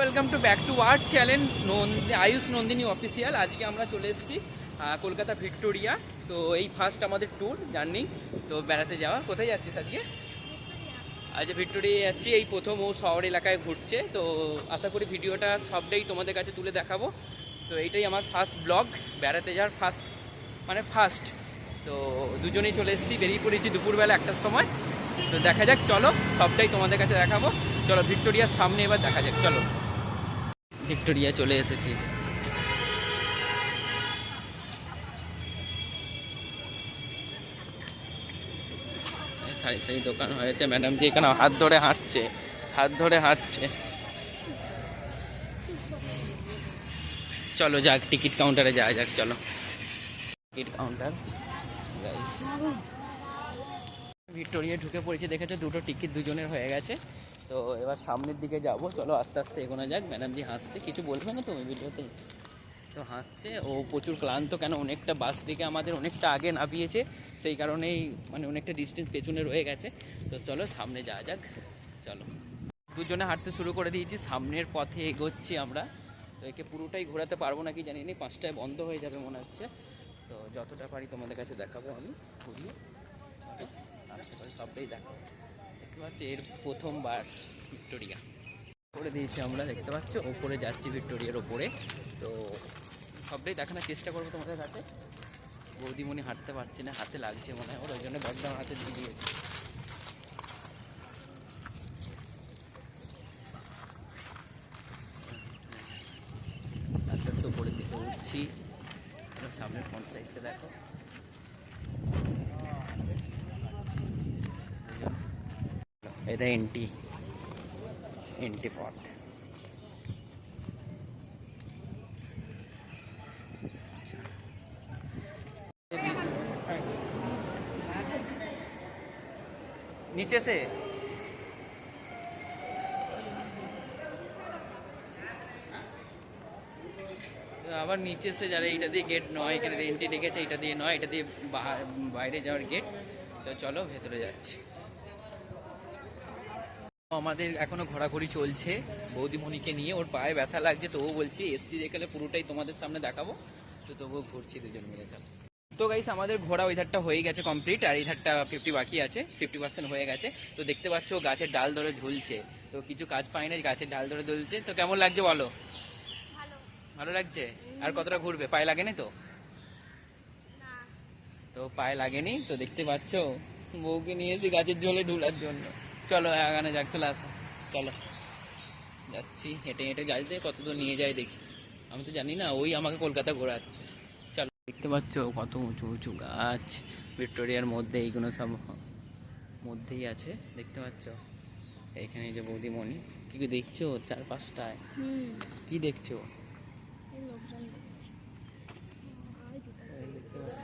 Welcome to back to our channel Ayush Nandini official. আজকে আমরা চলে এসেছি কলকাতা ভিক্টোরিয়া। তো এই ফার্স্ট আমাদের ট্যুর জার্নি তো বেড়াতে যাওয়া। কোথায় যাচ্ছিস আজকে? আজ ভিক্টোরিয়া যাচ্ছি, এই প্রথম ও শহর এলাকায় ঘুরছে। তো আশা করি ভিডিওটা সবটাই তোমাদের কাছে তুলে দেখাবো। তো এইটাই আমার ফার্স্ট ব্লগ বেড়াতে যাওয়ার ফার্স্ট মানে ফার্স্ট তো দুজনেই চলে এসেছি, বেরিয়ে পড়েছি দুপুরবেলা একটার সময়। তো দেখা যাক, চলো, সবটাই তোমাদের কাছে দেখাবো। চলো, ভিক্টোরিয়ার সামনে এবার দেখা যাক, চলো। ভিক্টোরিয়া চলে এসেছি। সারি সারি দোকান হয়েছে। ম্যাডাম জি এখানে হাত ধরে হাঁটছে, হাত ধরে হাঁটছে। চলো যাক, টিকিট কাউন্টারে যাওয়া যাক, চলো। টিকিট কাউন্টার ভিক্টোরিয়া ঢুকে পড়েছে, দেখেছ? দুটো টিকিট দুজনের হয়ে গেছে। তো এবার সামনের দিকে যাব। চলো আস্তে আস্তে এগোনো যাক। ম্যাডামজি হাসছে। কিছু বলবে না তুমি ভিডিওতে? তো হাসছে। ও প্রচুর ক্লান্ত কেন? অনেকটা বাস থেকে আমাদের অনেকটা আগে নামিয়েছে। সেই কারণেই মানে অনেকটা ডিস্টেন্স পেছনে রয়ে গেছে। তো চলো সামনে যাওয়া যাক। চলো। দুজনে হাঁটতে শুরু করে দিয়েছি। সামনের পথে এগোচ্ছি আমরা। তো একে পুরোটাই ঘোরাতে পারব নাকি জানি না পাঁচটায় বন্ধ হয়ে যাবে মনে হচ্ছে। তো যতটা পারি তোমাদের কাছে দেখাবো আমি। ঘুরিয়ে। সবটাই দেখাবো। দেখতে পাচ্ছি, এর প্রথমবার ভিক্টোরিয়া। করে দিয়েছি আমরা, দেখতে পাচ্ছ ওপরে যাচ্ছি ভিক্টোরিয়ার ওপরে তো সবটাই দেখানোর চেষ্টা করব তোমাদের কাছে। বৌদিমণি হাঁটতে পারছে না, হাতে লাগছে মনে হয়, ওর ওই জন্য ব্যাগটা হাতে দিয়ে দিয়েছে। আস্তে আস্তে উপরের দিকে উঠছি। সামনের ফ্রন্ট সাইডটা দেখো। এটা এন্টি এন্টি পথ नीचे से তো আবার নিচে সে যারা এটা দিয়ে গেট নয় এখানে এন্ট্রি লেগেছে এটা দিয়ে নয় এটা দিয়ে বা- বাইরে যাওয়ার গেট তো চলো ভেতরে যাচ্ছি আমাদের এখনও ঘোরাঘুরি চলছে বৌদিমণিকে নিয়ে। ওর পায়ে ব্যথা লাগছে তো ও বলছি এসছি যেখানে পুরোটাই তোমাদের সামনে দেখাবো। তো তবুও ঘুরছি দুজন মিলে চলো। তো গাইস আমাদের ঘোরা ওই ধারটা হয়ে গেছে কমপ্লিট আর এই ধারটা ফিফটি বাকি আছে ফিফটি পার্সেন্ট হয়ে গেছে। তো দেখতে পাচ্ছ ও গাছের ডাল ধরে ঝুলছে। তো কিছু কাজ পাই না গাছের ডাল ধরে ঝুলছে। তো কেমন লাগছে বলো? ভালো। লাগছে? আর কতটা ঘুরবে? পায়ে লাগেনি তো? তো পায়ে লাগেনি। তো দেখতে পাচ্ছ বউকে নিয়ে এসে গাছের জলে ঢুলার জন্য। চলো এখানে যাক চলে আসো। চলো। যাচ্ছি হেঁটে হেঁটে গাছ দিয়ে কত দূর নিয়ে যায় দেখি। আমি তো জানি না ওই আমাকে কলকাতা ঘোরাচ্ছে। চলো। দেখতে পাচ্ছ কত উঁচু উঁচু গাছ। ভিক্টোরিয়ার মধ্যে এইগুলো সব মধ্যেই আছে দেখতে পাচ্ছ? এখানে যে বৌদিমণি কি কি দেখছ? চার পাঁচটায় কি দেখছ দেখতে পাচ্ছ।